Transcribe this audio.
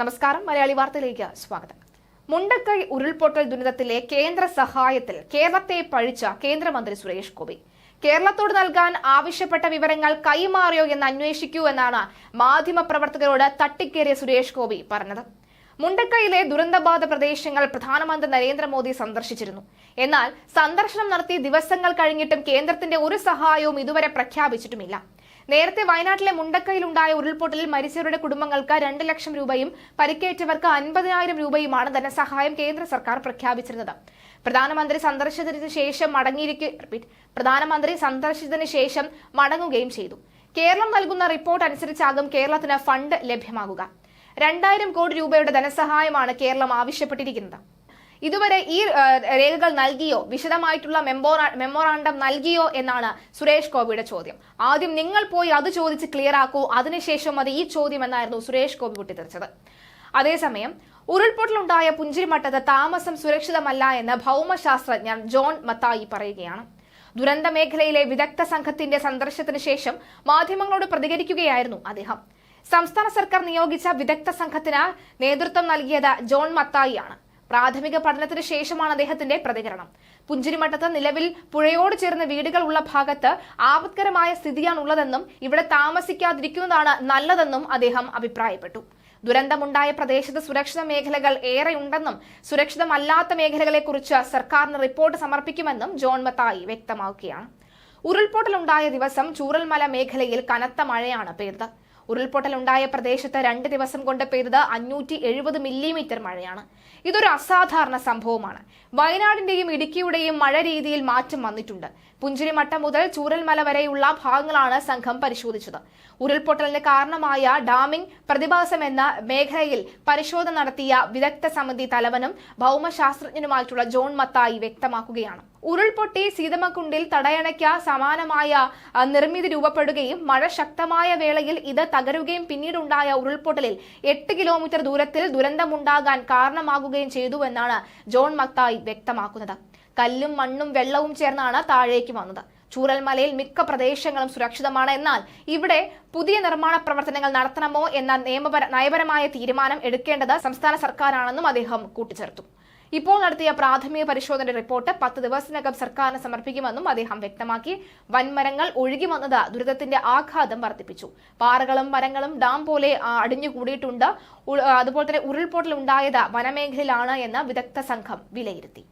നമസ്കാരം മലയാളി വാർത്തയിലേക്ക് സ്വാഗതം. മുണ്ടക്കൈ ഉരുൾപൊട്ടൽ ദുരിതത്തിലെ കേന്ദ്ര സഹായത്തിൽ കേരളത്തെ പഴിച്ച കേന്ദ്രമന്ത്രി സുരേഷ് ഗോപി. കേരളത്തോട് നൽകാൻ ആവശ്യപ്പെട്ട വിവരങ്ങൾ കൈമാറിയോ എന്ന് അന്വേഷിക്കൂ എന്നാണ് മാധ്യമപ്രവർത്തകരോട് തട്ടിക്കേറിയ സുരേഷ് ഗോപി പറഞ്ഞത്. മുണ്ടക്കൈയിലെ ദുരന്തബാധ പ്രദേശങ്ങൾ പ്രധാനമന്ത്രി നരേന്ദ്രമോദി സന്ദർശിച്ചിരുന്നു. എന്നാൽ സന്ദർശനം നടത്തി ദിവസങ്ങൾ കഴിഞ്ഞിട്ടും കേന്ദ്രത്തിന്റെ ഒരു സഹായവും ഇതുവരെ പ്രഖ്യാപിച്ചിട്ടുമില്ല. നേരത്തെ വയനാട്ടിലെ മുണ്ടക്കയിലുണ്ടായ ഉരുൾപൊട്ടലിൽ മരിച്ചവരുടെ കുടുംബങ്ങൾക്ക് രണ്ട് ലക്ഷം രൂപയും പരിക്കേറ്റവർക്ക് അൻപതിനായിരം രൂപയുമാണ് ധനസഹായം കേന്ദ്ര സർക്കാർ പ്രഖ്യാപിച്ചിരുന്നത്. പ്രധാനമന്ത്രി സന്ദർശിച്ചതിനു ശേഷം മടങ്ങിയിരിക്കെ പ്രധാനമന്ത്രി സന്ദർശിച്ചതിന് ശേഷം മടങ്ങുകയും ചെയ്തു. കേരളം നൽകുന്ന റിപ്പോർട്ട് അനുസരിച്ചാകും കേരളത്തിന് ഫണ്ട് ലഭ്യമാകുക. രണ്ടായിരം കോടി രൂപയുടെ ധനസഹായമാണ് കേരളം ആവശ്യപ്പെട്ടിരിക്കുന്നത്. ഇതുവരെ ഈ രേഖകൾ നൽകിയോ? വിശദമായിട്ടുള്ള മെമ്മോറാ മെമ്മോറാണ്ടം നൽകിയോ എന്നാണ് സുരേഷ് ഗോപിയുടെ ചോദ്യം. ആദ്യം നിങ്ങൾ പോയി അത് ചോദിച്ച് ക്ലിയർ ആക്കൂ. അതിനുശേഷം അത് ഈ ചോദ്യം എന്നായിരുന്നു സുരേഷ് ഗോപി പൊട്ടിത്തെറിച്ചത്. അതേസമയം ഉരുൾപൊട്ടലുണ്ടായ പുഞ്ചിരിമട്ടത്ത് താമസം സുരക്ഷിതമല്ല എന്ന് ഭൗമശാസ്ത്രജ്ഞൻ ജോൺ മത്തായി പറയുകയാണ്. ദുരന്ത മേഖലയിലെ വിദഗ്ധ സംഘത്തിന്റെ സന്ദർശനത്തിന് ശേഷം മാധ്യമങ്ങളോട് പ്രതികരിക്കുകയായിരുന്നു അദ്ദേഹം. സംസ്ഥാന സർക്കാർ നിയോഗിച്ച വിദഗ്ധ സംഘത്തിന് നേതൃത്വം നൽകിയത് ജോൺ മത്തായിയാണ്. പ്രാഥമിക പഠനത്തിന് ശേഷമാണ് അദ്ദേഹത്തിന്റെ പ്രതികരണം. പുഞ്ചിരിമട്ടത്ത് നിലവിൽ പുഴയോട് ചേർന്ന വീടുകൾ ഉള്ള ഭാഗത്ത് ആപത്കരമായ സ്ഥിതിയാണുള്ളതെന്നും ഇവിടെ താമസിക്കാതിരിക്കുന്നതാണ് നല്ലതെന്നും അദ്ദേഹം അഭിപ്രായപ്പെട്ടു. ദുരന്തമുണ്ടായ പ്രദേശത്ത് സുരക്ഷിത മേഖലകൾ ഏറെയുണ്ടെന്നും സുരക്ഷിതമല്ലാത്ത മേഖലകളെക്കുറിച്ച് സർക്കാരിന് റിപ്പോർട്ട് സമർപ്പിക്കുമെന്നും ജോൺ മത്തായി വ്യക്തമാക്കുകയാണ്. ഉരുൾപൊട്ടലുണ്ടായ ദിവസം ചൂരൽമല മേഖലയിൽ കനത്ത മഴയാണ് പെയ്തത്. ഉരുൾപൊട്ടലുണ്ടായ പ്രദേശത്ത് രണ്ട് ദിവസം കൊണ്ട് പെയ്തത് അഞ്ഞൂറ്റി എഴുപത് മില്ലിമീറ്റർ മഴയാണ്. ഇതൊരു അസാധാരണ സംഭവമാണ്. വയനാടിന്റെയും ഇടുക്കിയുടെയും മഴ രീതിയിൽ മാറ്റം വന്നിട്ടുണ്ട്. പുഞ്ചിരിമട്ടം മുതൽ ചൂരൽമല വരെയുള്ള ഭാഗങ്ങളാണ് സംഘം പരിശോധിച്ചത്. ഉരുൾപൊട്ടലിന് കാരണമായ ഡാമിംഗ് പ്രതിഭാസം എന്ന മേഖലയിൽ പരിശോധന നടത്തിയ വിദഗ്ധ സമിതി തലവനും ഭൗമശാസ്ത്രജ്ഞനുമായിട്ടുള്ള ജോൺ മത്തായി വ്യക്തമാക്കുകയാണ്. ഉരുൾപൊട്ടി സീതമക്കുണ്ടിൽ തടയണയ്ക്ക് സമാനമായ നിർമ്മിതി രൂപപ്പെടുകയും മഴ ശക്തമായ വേളയിൽ ഇത് തകരുകയും പിന്നീടുണ്ടായ ഉരുൾപൊട്ടലിൽ എട്ട് കിലോമീറ്റർ ദൂരത്തിൽ ദുരന്തമുണ്ടാകാൻ കാരണമാകുകയും ചെയ്തുവെന്നാണ് ജോൺ മക്തായി വ്യക്തമാക്കുന്നത്. കല്ലും മണ്ണും വെള്ളവും ചേർന്നാണ് താഴേക്ക് വന്നത്. ചൂരൽമലയിൽ മിക്ക പ്രദേശങ്ങളും സുരക്ഷിതമാണ് എന്നാൽ ഇവിടെ പുതിയ നിർമ്മാണ പ്രവർത്തനങ്ങൾ നടത്തണമോ എന്ന നിയമപര നയപരമായ തീരുമാനം എടുക്കേണ്ടത് സംസ്ഥാന സർക്കാരാണെന്നും അദ്ദേഹം കൂട്ടിച്ചേർത്തു. ഇപ്പോൾ നടത്തിയ പ്രാഥമിക പരിശോധന റിപ്പോർട്ട് പത്ത് ദിവസത്തിനകം സർക്കാരിന് സമർപ്പിക്കുമെന്നും അദ്ദേഹം വ്യക്തമാക്കി. വൻമരങ്ങൾ ഒഴുകി വന്നത് ദുരിതത്തിന്റെ ആഘാതം വർദ്ധിപ്പിച്ചു. പാറകളും മരങ്ങളും ഡാം പോലെ അടിഞ്ഞുകൂടിയിട്ടുണ്ട്. അതുപോലെ തന്നെ ഉരുൾപൊട്ടൽ ഉണ്ടായത് വനമേഖലയിലാണ് എന്ന് വിദഗ്ധ സംഘം വിലയിരുത്തി.